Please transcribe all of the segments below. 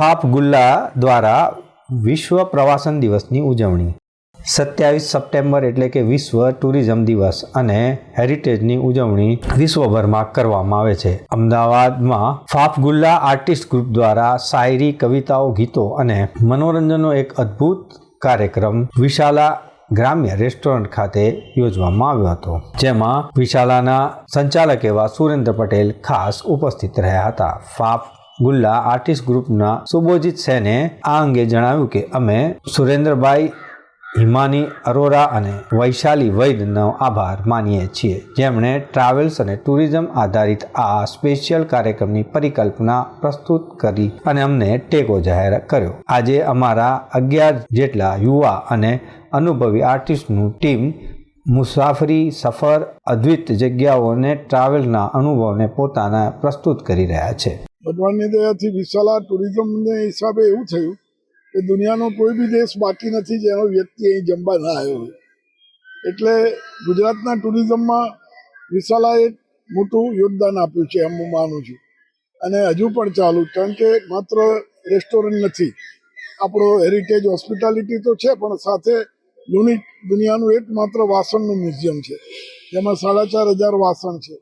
Faf ગુલ્લા દ્વારા વિશ્વ પ્રવાસન દિવસની ઉજવણી. સત્યાવીસ સપ્ટેમ્બર એટલે કે વિશ્વ ટુરિઝમ દિવસ અને હેરિટેજની ઉજવણી વિશ્વભરમાં કરવામાં આવે છે. અમદાવાદમાં ફાફગુલ્લા આર્ટિસ્ટ ગ્રુપ દ્વારા શાયરી, કવિતાઓ, ગીતો અને મનોરંજનનો એક અદ્ભુત કાર્યક્રમ વિશાલા ગ્રામ્ય રેસ્ટોરન્ટ ખાતે યોજવામાં આવ્યો હતો, જેમાં વિશાલાના સંચાલક એવા સુરેન્દ્ર પટેલ ખાસ ઉપસ્થિત રહ્યા હતા. ફાફ ગુલ્લા આર્ટિસ્ટ ગ્રુપના સુબોજીત સેને આ અંગે જણાવ્યું કે અમે સુરેન્દ્રભાઈ હિમાની, અરોરા અને વૈશાલી વૈદનો આભાર માનીએ છીએ. જેમણે ટ્રાવેલ્સ અને ટુરિઝમ આધારિત આ સ્પેશિયલ કાર્યક્રમની પરિકલ્પના પ્રસ્તુત કરી અને અમને ટેકો જાહેર કર્યો. આજે અમારા અગિયાર જેટલા યુવા અને અનુભવી આર્ટિસ્ટનું ટીમ મુસાફરી, સફર, અદ્વિત જગ્યાઓને ટ્રાવેલના અનુભવને પોતાના પ્રસ્તુત કરી રહ્યા છે. ભગવાનની દયાથી વિશાલા ટુરિઝમને હિસાબે એવું થયું કે દુનિયાનો કોઈ બી દેશ બાકી નથી જેનો વ્યક્તિ અહીં જમવા ના આવ્યો હોય. એટલે ગુજરાતના ટુરિઝમમાં વિશાલાએ મોટું યોગદાન આપ્યું છે એમ હું માનું છું. અને હજુ પણ ચાલુ, કારણ કે માત્ર રેસ્ટોરન્ટ નથી, આપણો હેરિટેજ હોસ્પિટાલિટી તો છે, પણ સાથે યુનિક દુનિયાનું એકમાત્ર વાસણનું મ્યુઝિયમ છે. જેમાં સાડા ચાર હજાર વાસણ છે.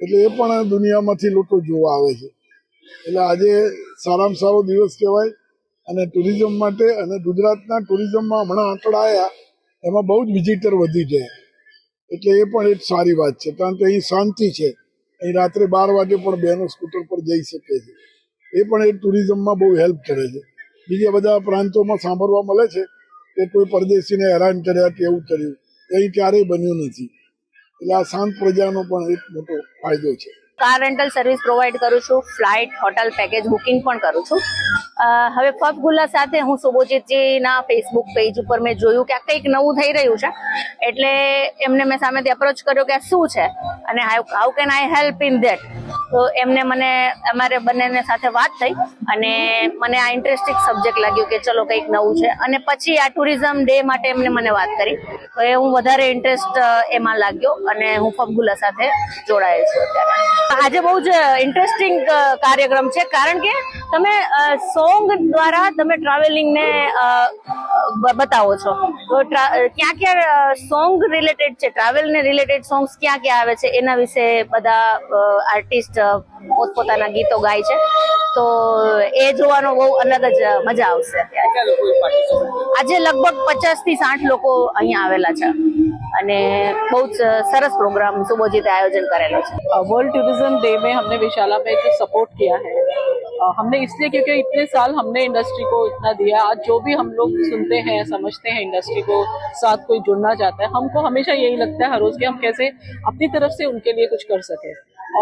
એટલે એ પણ દુનિયામાંથી લોકો જોવા આવે છે. એટલે આજે સારામાં સારો દિવસ કહેવાય. અને ટુરિઝમ માટે અને ગુજરાતના ટુરિઝમમાં હમણાં આંકડા આવ્યા, એમાં બહુ જ વિઝિટર વધી છે એટલે એ પણ એક સારી વાત છે. કારણ કે અહીં શાંતિ છે. અહીં રાત્રે બાર વાગે પણ બહેનો સ્કૂટર પર જઈ શકે છે. એ પણ એ ટુરિઝમમાં બહુ હેલ્પ કરે છે. બીજા બધા પ્રાંતોમાં સાંભળવા મળે છે કે કોઈ પરદેશીને હેરાન કર્યા કે એવું કર્યું. અહીં ક્યારેય બન્યું નથી. એટલે આ શાંત પ્રજાનો પણ એક મોટો ફાયદો છે. કાર રેન્ટલ સર્વિસ પ્રોવાઈડ કરું છું ફ્લાઇટ હોટલ પેકેજ બુકિંગ પણ કરું છું. હવે પફ ગુલ્લા સાથે હું સુબોજીતજીના ફેસબુક પેજ ઉપર મેં જોયું કે આ કંઈક નવું થઈ રહ્યું છે. એટલે એમને મેં સામેથી અપ્રોચ કર્યો કે આ શું છે? અને how can I help in that તો એમને મને, અમારે બંનેને સાથે વાત થઈ અને મને આ ઇન્ટરેસ્ટિંગ સબ્જેક્ટ લાગ્યું કે ચલો કંઈક નવું છે. અને પછી આ ટુરિઝમ ડે માટે એમને મને વાત કરી. તો એ હું વધારે ઇન્ટરેસ્ટ એમાં લાગ્યો અને હું ફફગુલા સાથે જોડાયેલ છું અત્યારે. આજે બહુ જ ઇન્ટરેસ્ટિંગ કાર્યક્રમ છે. કારણ કે તમે સોંગ દ્વારા તમે ટ્રાવેલિંગને બતાવો છો. તો ક્યાં ક્યાં સોંગ રિલેટેડ છે? ટ્રાવેલને રિલેટેડ સોંગ્સ ક્યાં ક્યાં આવે છે? એના વિશે બધા આર્ટિસ્ટ પોતપોતાના ગીતો ગાય છે. તો એ જોવાનો બહુ અલગ જ મજા આવશે અત્યારે આજે લગભગ પચાસ થી સાઠ લોકો અહીંયા આવેલા છે અને બહુ જ સરસ પ્રોગ્રામ સુબોજીતે આયોજન કરેલો છે वर्ल्ड टूरिज्म डे में हमने विशाला में जो सपोर्ट किया है अ, हमने इसलिए क्योंकि इतने साल हमने इंडस्ट्री को इतना दिया आज जो भी हम लोग सुनते हैं समझते हैं इंडस्ट्री को साथ कोई जुड़ना चाहता है हमको हमेशा यही लगता है हर रोज कि हम कैसे अपनी तरफ से उनके लिए कुछ कर सके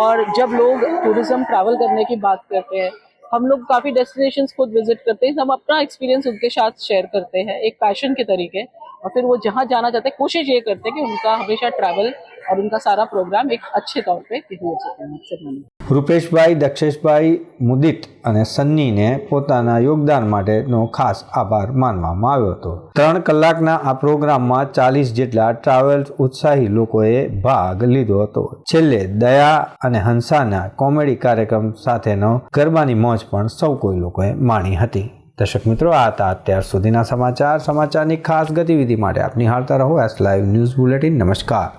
और जब लोग टूरिज्म ट्रैवल करने की बात करते हैं हम लोग काफ़ी डेस्टिनेशंस खुद विजिट करते हैं हम अपना एक्सपीरियंस उनके साथ शेयर करते हैं एक पैशन के तरीके और फिर वो जहाँ जाना चाहते हैं कोशिश ये करते हैं कि उनका हमेशा ट्रैवल और उनका सारा प्रोग्राम एक अच्छे तौर पे हो सके मुझसे मानिए રૂપેશભાઈ દક્ષેશભાઈ મુદિત અને સન્નીને પોતાના યોગદાન માટેનો ખાસ આભાર માનવામાં આવ્યો હતો ત્રણ કલાકના આ પ્રોગ્રામમાં ચાલીસ જેટલા ટ્રાવેલ્સ ઉત્સાહી લોકોએ ભાગ લીધો હતો છેલ્લે દયા અને હંસાના કોમેડી કાર્યક્રમ સાથેનો ગરબાની મોજ પણ સૌ કોઈ લોકોએ માણી હતી દર્શક મિત્રો આ હતા અત્યાર સુધીના સમાચાર સમાચારની ખાસ ગતિવિધિ માટે આપ નિહાળતા રહો એસ લાઈવ ન્યૂઝ બુલેટિન નમસ્કાર